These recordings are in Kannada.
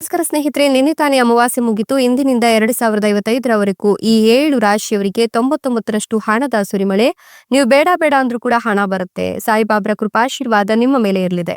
ನಮಸ್ಕಾರ ಸ್ನೇಹಿತರೆ, ನಿನ್ನೆ ತಾನೇ ಅಮಾವಾಸ್ಯೆ ಮುಗಿತು. ಇಂದಿನಿಂದ ಎರಡು ಸಾವಿರದ ಐವತ್ತೈದರವರೆಗೂ ಈ ಏಳು ರಾಶಿಯವರಿಗೆ ತೊಂಬತ್ತೊಂಬತ್ತರಷ್ಟು ಹಣದ ಸುರಿಮಳೆ. ನೀವು ಬೇಡ ಬೇಡ ಅಂದ್ರೂ ಕೂಡ ಹಣ ಬರುತ್ತೆ. ಸಾಯಿಬಾಬ್ರ ಕೃಪಾಶೀರ್ವಾದ ನಿಮ್ಮ ಮೇಲೆ ಇರಲಿದೆ.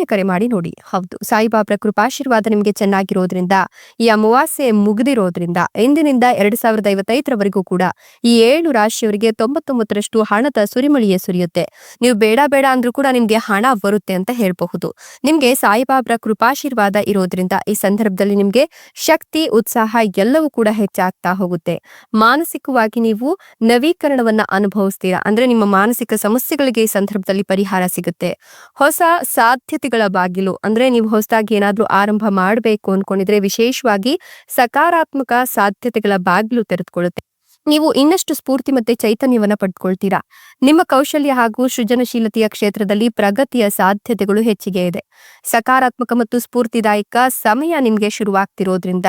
ಕರೆ ಮಾಡಿ ನೋಡಿ. ಹೌದು ಸಾಯಿಬಾಬ್ರ ಕೃಪಾಶೀರ್ವಾದ ನಿಮಗೆ ಚೆನ್ನಾಗಿರೋದ್ರಿಂದ, ಈ ಅಮಾವಾಸ್ಯೆ ಮುಗಿದಿರೋದ್ರಿಂದ, ಇಂದಿನಿಂದ ಎರಡ್ ಸಾವಿರದ ಐವತ್ತೈದರವರೆಗೂ ಕೂಡ ಈ ಏಳು ರಾಶಿಯವರಿಗೆ ತೊಂಬತ್ತೊಂಬತ್ತರಷ್ಟು ಹಣದ ಸುರಿಮಳಿಯೇ ಸುರಿಯುತ್ತೆ. ನೀವು ಬೇಡ ಬೇಡ ಅಂದ್ರೂ ಕೂಡ ನಿಮ್ಗೆ ಹಣ ಬರುತ್ತೆ ಅಂತ ಹೇಳಬಹುದು. ನಿಮ್ಗೆ ಸಾಯಿಬಾಬ್ರ ಕೃಪಾಶೀರ್ವಾದ ಇರೋದ್ರಿಂದ ಈ ಸಂದರ್ಭದಲ್ಲಿ ನಿಮ್ಗೆ ಶಕ್ತಿ, ಉತ್ಸಾಹ ಎಲ್ಲವೂ ಕೂಡ ಹೆಚ್ಚಾಗ್ತಾ ಹೋಗುತ್ತೆ. ಮಾನಸಿಕವಾಗಿ ನೀವು ನವೀಕರಣವನ್ನ ಅನುಭವಿಸ್ತೀರಾ? ಅಂದ್ರೆ ನಿಮ್ಮ ಮಾನಸಿಕ ಸಮಸ್ಯೆಗಳಿಗೆ ಈ ಸಂದರ್ಭದಲ್ಲಿ ಪರಿಹಾರ ಸಿಗುತ್ತೆ. ಹೊಸ ಸಾಧ್ಯತೆಗಳ ಬಾಗಿಲು. ಅಂದ್ರೆ ನೀವು ಹೊಸದಾಗಿ ಏನಾದ್ರೂ ಆರಂಭ ಮಾಡಬೇಕು ಅನ್ಕೊಂಡಿದ್ರೆ ವಿಶೇಷವಾಗಿ ಸಕಾರಾತ್ಮಕ ಸಾಧ್ಯತೆಗಳ ಬಾಗಿಲು ತೆರೆದುಕೊಳ್ಳುತ್ತೆ. ನೀವು ಇನ್ನಷ್ಟು ಸ್ಫೂರ್ತಿ ಮತ್ತೆ ಚೈತನ್ಯವನ್ನ ಪಡ್ಕೊಳ್ತೀರಾ. ನಿಮ್ಮ ಕೌಶಲ್ಯ ಹಾಗೂ ಸೃಜನಶೀಲತೆಯ ಕ್ಷೇತ್ರದಲ್ಲಿ ಪ್ರಗತಿಯ ಸಾಧ್ಯತೆಗಳು ಹೆಚ್ಚಿಗೆ ಇದೆ. ಸಕಾರಾತ್ಮಕ ಮತ್ತು ಸ್ಫೂರ್ತಿದಾಯಕ ಸಮಯ ನಿಮಗೆ ಶುರುವಾಗ್ತಿರೋದ್ರಿಂದ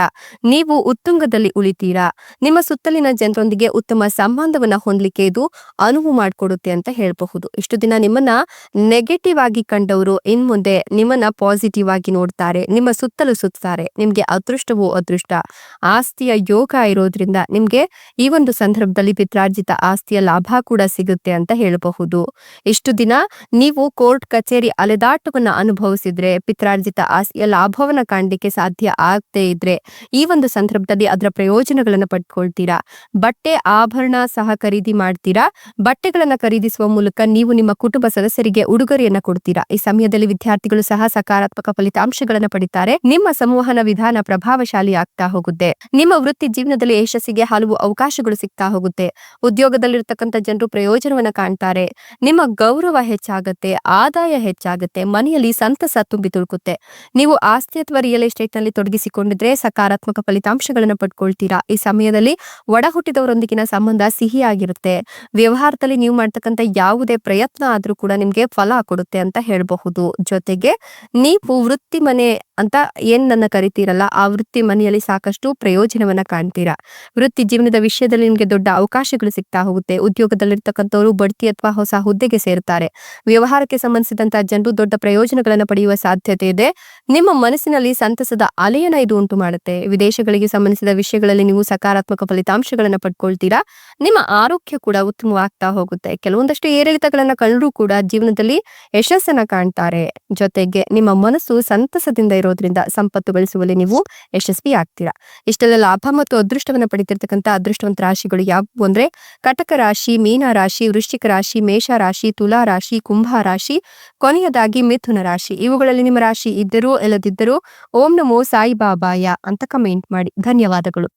ನೀವು ಉತ್ತುಂಗದಲ್ಲಿ ಉಳಿತೀರಾ? ನಿಮ್ಮ ಸುತ್ತಲಿನ ಜನರೊಂದಿಗೆ ಉತ್ತಮ ಸಂಬಂಧವನ್ನ ಹೊಂದಲಿಕ್ಕೆ ಇದು ಅನುವು ಮಾಡಿಕೊಡುತ್ತೆ ಅಂತ ಹೇಳಬಹುದು. ಇಷ್ಟು ದಿನ ನಿಮ್ಮನ್ನ ನೆಗೆಟಿವ್ ಆಗಿ ಕಂಡವರು ಇನ್ ಮುಂದೆ ನಿಮ್ಮನ್ನ ಪಾಸಿಟಿವ್ ಆಗಿ ನೋಡ್ತಾರೆ, ನಿಮ್ಮ ಸುತ್ತಲೂ ಸುತ್ತಾರೆ. ನಿಮ್ಗೆ ಅದೃಷ್ಟವೋ ಅದೃಷ್ಟ, ಆಸ್ತಿಯ ಯೋಗ ಇರೋದ್ರಿಂದ ನಿಮ್ಗೆ ಈ ಒಂದು ಸಂದರ್ಭದಲ್ಲಿ ಪಿತ್ರಾರ್ಜಿತ ಆಸ್ತಿಯ ಲಾಭ ಕೂಡ ಸಿಗುತ್ತೆ ಅಂತ ಹೇಳಬಹುದು. ಇಷ್ಟು ದಿನ ನೀವು ಕೋರ್ಟ್ ಕಚೇರಿ ಅಲೆದಾಟವನ್ನ ಅನುಭವಿಸಿದ್ರೆ ಪಿತ್ರಾರ್ಜಿತ ಆಸ್ತಿಯ ಲಾಭವನ್ನ ಕಾಣಲಿಕ್ಕೆ ಸಾಧ್ಯ ಆಗದೆ ಇದ್ರೆ ಈ ಒಂದು ಸಂದರ್ಭದಲ್ಲಿ ಅದರ ಪ್ರಯೋಜನಗಳನ್ನ ಪಡ್ಕೊಳ್ತೀರಾ? ಬಟ್ಟೆ ಆಭರಣ ಸಹ ಖರೀದಿ ಮಾಡ್ತೀರಾ? ಬಟ್ಟೆಗಳನ್ನ ಖರೀದಿಸುವ ಮೂಲಕ ನೀವು ನಿಮ್ಮ ಕುಟುಂಬ ಸದಸ್ಯರಿಗೆ ಉಡುಗೊರೆಯನ್ನ ಕೊಡ್ತೀರಾ? ಈ ಸಮಯದಲ್ಲಿ ವಿದ್ಯಾರ್ಥಿಗಳು ಸಹ ಸಕಾರಾತ್ಮಕ ಫಲಿತಾಂಶಗಳನ್ನ ಪಡಿತಾರೆ. ನಿಮ್ಮ ಸಂವಹನ ವಿಧಾನ ಪ್ರಭಾವಶಾಲಿ ಆಗ್ತಾ ಹೋಗುತ್ತೆ. ನಿಮ್ಮ ವೃತ್ತಿ ಜೀವನದಲ್ಲಿ ಯಶಸ್ಸಿಗೆ ಹಲವು ಅವಕಾಶಗಳು ಸಿಗ್ತಾ ಹೋಗುತ್ತೆ. ಉದ್ಯೋಗದಲ್ಲಿರ್ತಕ್ಕಂಥ ಜನರು ಪ್ರಯೋಜನವನ್ನ ಕಾಣ್ತಾರೆ. ನಿಮ್ಮ ಗೌರವ ಹೆಚ್ಚಾಗುತ್ತೆ, ಆದಾಯ ಹೆಚ್ಚಾಗುತ್ತೆ, ಮನೆಯಲ್ಲಿ ಸಂತಸ ತುಂಬಿ ತುಳುಕುತ್ತೆ ನೀವು ಆಸ್ತಿ ಅಥವಾ ರಿಯಲ್ ಎಸ್ಟೇಟ್ನಲ್ಲಿ ತೊಡಗಿಸಿಕೊಂಡಿದ್ರೆ ಸಕಾರಾತ್ಮಕ ಫಲಿತಾಂಶಗಳನ್ನು ಪಡ್ಕೊಳ್ತೀರಾ? ಈ ಸಮಯದಲ್ಲಿ ಒಡ ಹುಟ್ಟಿದವರೊಂದಿಗಿನ ಸಂಬಂಧ ಸಿಹಿಯಾಗಿರುತ್ತೆ. ವ್ಯವಹಾರದಲ್ಲಿ ನೀವು ಮಾಡ್ತಕ್ಕಂತ ಯಾವುದೇ ಪ್ರಯತ್ನ ಆದ್ರೂ ಕೂಡ ನಿಮ್ಗೆ ಫಲ ಕೊಡುತ್ತೆ ಅಂತ ಹೇಳಬಹುದು. ಜೊತೆಗೆ, ನೀವು ವೃತ್ತಿ ಮನೆ ಅಂತ ಏನ್ ನನ್ನ ಕರಿತೀರಲ್ಲ, ಆ ವೃತ್ತಿ ಮನೆಯಲ್ಲಿ ಸಾಕಷ್ಟು ಪ್ರಯೋಜನವನ್ನ ಕಾಣ್ತೀರಾ. ವೃತ್ತಿ ಜೀವನದ ವಿಷಯದಲ್ಲಿ ನಿಮ್ಗೆ ದೊಡ್ಡ ಅವಕಾಶಗಳು ಸಿಗ್ತಾ ಹೋಗುತ್ತೆ. ಉದ್ಯೋಗದಲ್ಲಿರ್ತಕ್ಕಂಥವ್ರು, ಬಡ್ತಿ ಅಥವಾ ಹೊಸ ಹುದ್ದೆಗೆ ಸೇರ್ತಾರೆ. ವ್ಯವಹಾರಕ್ಕೆ ಸಂಬಂಧಿಸಿದಂತಹ ಜನರು ದೊಡ್ಡ ಪ್ರಯೋಜನಗಳನ್ನ ಪಡೆಯುವ ಸಾಧ್ಯತೆ ಇದೆ. ನಿಮ್ಮ ಮನಸ್ಸಿನಲ್ಲಿ ಸಂತಸದ ಅಲೆಯನ್ನ ಇದು ಉಂಟು ಮಾಡುತ್ತೆ. ವಿದೇಶಗಳಿಗೆ ಸಂಬಂಧಿಸಿದ ವಿಷಯಗಳಲ್ಲಿ ನೀವು ಸಕಾರಾತ್ಮಕ ಫಲಿತಾಂಶಗಳನ್ನ ಪಡ್ಕೊಳ್ತೀರಾ. ನಿಮ್ಮ ಆರೋಗ್ಯ ಕೂಡ ಉತ್ತಮವಾಗ್ತಾ ಹೋಗುತ್ತೆ. ಕೆಲವೊಂದಷ್ಟು ಏರಿಳಿತಗಳನ್ನ ಕಂಡ್ರೂ ಕೂಡ ಜೀವನದಲ್ಲಿ ಯಶಸ್ಸನ್ನ ಕಾಣ್ತಾರೆ. ಜೊತೆಗೆ ನಿಮ್ಮ ಮನಸ್ಸು ಸಂತಸದಿಂದ ಇರೋದ್ರಿಂದ ಸಂಪತ್ತು ಗಳಿಸುವಲ್ಲಿ ನೀವು ಯಶಸ್ವಿ ಆಗ್ತೀರಾ? ಇಷ್ಟೆಲ್ಲ ಲಾಭ ಮತ್ತು ಅದೃಷ್ಟವನ್ನ ಪಡಿತಿರ್ತಕ್ಕಂಥ ಅದೃಷ್ಟವಂತ ರಾಶಿಗಳು ಯಾವುವು ಅಂದ್ರೆ ಕಟಕ ರಾಶಿ, ಮೀನ ರಾಶಿ, ವೃಶ್ಚಿಕ ರಾಶಿ, ಮೇಷ ರಾಶಿ, ತುಲಾ ರಾಶಿ, ಕುಂಭ ರಾಶಿ, ಕೊನೆಯದಾಗಿ ಮಿಥುನ ರಾಶಿ. ಇವುಗಳಲ್ಲಿ ನಿಮ್ಮ ರಾಶಿ ಇದ್ದರೂ, ಇಲ್ಲದಿದ್ದರೂ ಓಂ ನಮೋ ಸಾಯಿಬಾಬಾಯ ಅಂತ ಕಮೆಂಟ್ ಮಾಡಿ. ಧನ್ಯವಾದಗಳು.